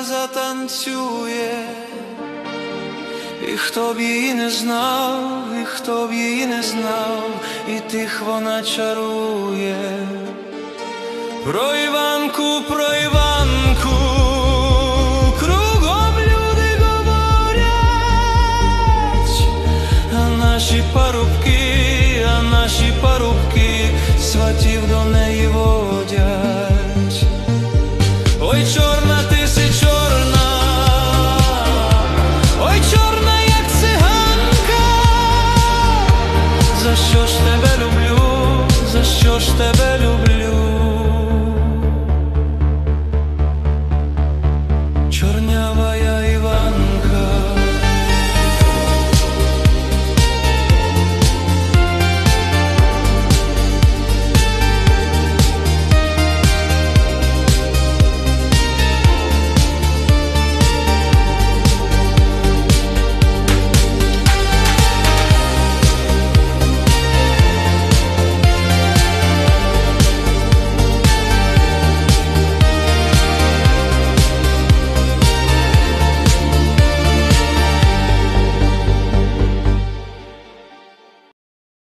вже затанцює, і хто б її не знав, і хто б її не знав, і тих вона чарує. Про Іванку, про Іванку. Наші парубки, а наші парубки сватів до неї волі. що ж тебе люблю.